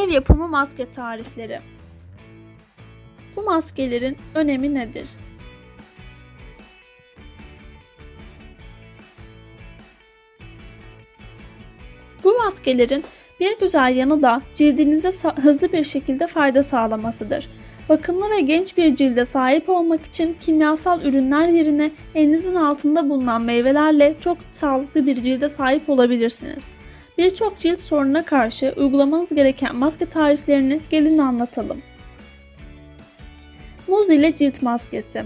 Ev yapımı maske tarifleri. Bu maskelerin önemi nedir? Bu maskelerin bir güzel yanı da cildinize hızlı bir şekilde fayda sağlamasıdır. Bakımlı ve genç bir cilde sahip olmak için kimyasal ürünler yerine elinizin altında bulunan meyvelerle çok sağlıklı bir cilde sahip olabilirsiniz. Birçok cilt sorununa karşı uygulamanız gereken maske tariflerini gelin anlatalım. Muz ile cilt maskesi.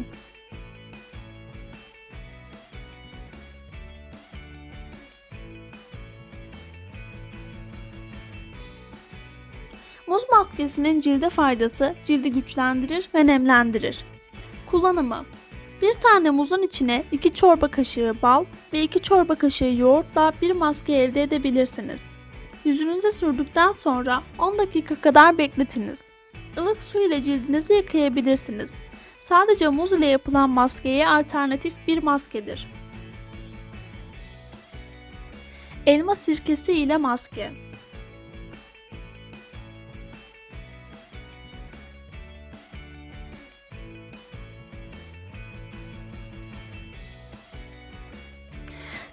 Muz maskesinin cilde faydası cildi güçlendirir ve nemlendirir. Kullanımı bir tane muzun içine 2 çorba kaşığı bal ve 2 çorba kaşığı yoğurtla bir maske elde edebilirsiniz. Yüzünüze sürdükten sonra 10 dakika kadar bekletiniz. Ilık su ile cildinizi yıkayabilirsiniz. Sadece muz ile yapılan maskeye alternatif bir maskedir. Elma sirkesi ile maske.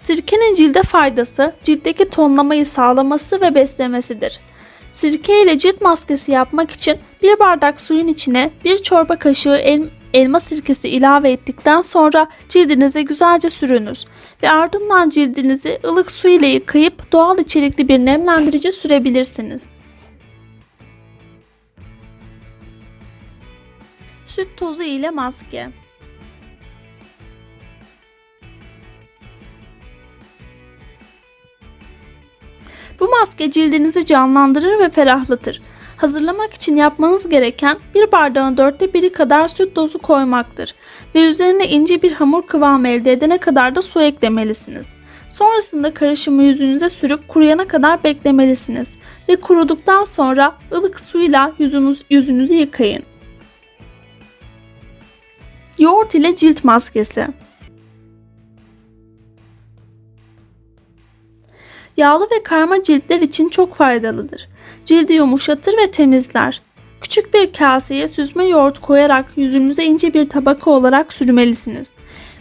Sirkenin cilde faydası ciltteki tonlamayı sağlaması ve beslemesidir. Sirke ile cilt maskesi yapmak için bir bardak suyun içine bir çorba kaşığı el- elma sirkesi ilave ettikten sonra cildinize güzelce sürünüz ve ardından cildinizi ılık su ile yıkayıp doğal içerikli bir nemlendirici sürebilirsiniz. Süt tozu ile maske. Bu maske cildinizi canlandırır ve ferahlatır. Hazırlamak için yapmanız gereken bir bardağın dörtte biri kadar süt dozu koymaktır ve üzerine ince bir hamur kıvamı elde edene kadar da su eklemelisiniz. Sonrasında karışımı yüzünüze sürüp kuruyana kadar beklemelisiniz ve kuruduktan sonra ılık suyla yüzünüz, yüzünüzü yıkayın. Yoğurt ile cilt maskesi. Yağlı ve karma ciltler için çok faydalıdır. Cildi yumuşatır ve temizler. Küçük bir kaseye süzme yoğurt koyarak yüzünüze ince bir tabaka olarak sürmelisiniz.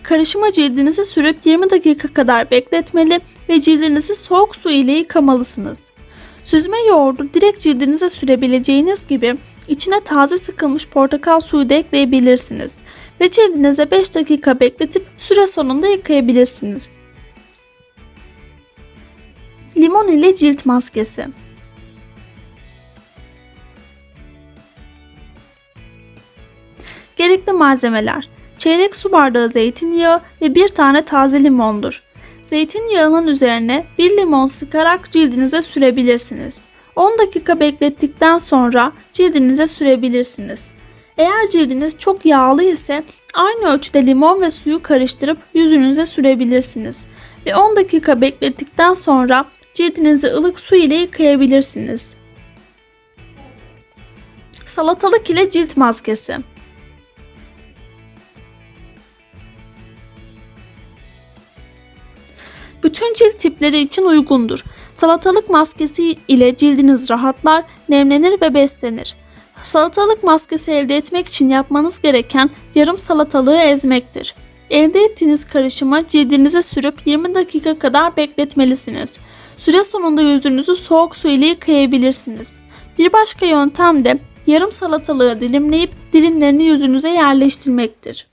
Karışıma cildinizi sürüp 20 dakika kadar bekletmeli ve cildinizi soğuk su ile yıkamalısınız. Süzme yoğurdu direkt cildinize sürebileceğiniz gibi içine taze sıkılmış portakal suyu da ekleyebilirsiniz ve cildinize 5 dakika bekletip süre sonunda yıkayabilirsiniz. Limon ile cilt maskesi. Gerekli malzemeler: çeyrek su bardağı zeytinyağı ve bir tane taze limondur. Zeytinyağının üzerine bir limon sıkarak cildinize sürebilirsiniz. 10 dakika beklettikten sonra cildinize sürebilirsiniz. Eğer cildiniz çok yağlı ise aynı ölçüde limon ve suyu karıştırıp yüzünüze sürebilirsiniz. Ve 10 dakika beklettikten sonra cildinizi ılık su ile yıkayabilirsiniz. Salatalık ile cilt maskesi. Bütün cilt tipleri için uygundur. Salatalık maskesi ile cildiniz rahatlar, nemlenir ve beslenir. Salatalık maskesi elde etmek için yapmanız gereken yarım salatalığı ezmektir. Elde ettiğiniz karışımı cildinize sürüp 20 dakika kadar bekletmelisiniz. Süre sonunda yüzünüzü soğuk su ile yıkayabilirsiniz. Bir başka yöntem de yarım salatalığı dilimleyip dilimlerini yüzünüze yerleştirmektir.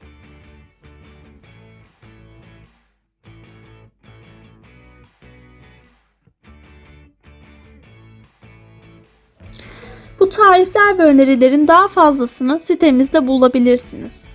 Bu tarifler ve önerilerin daha fazlasını sitemizde bulabilirsiniz.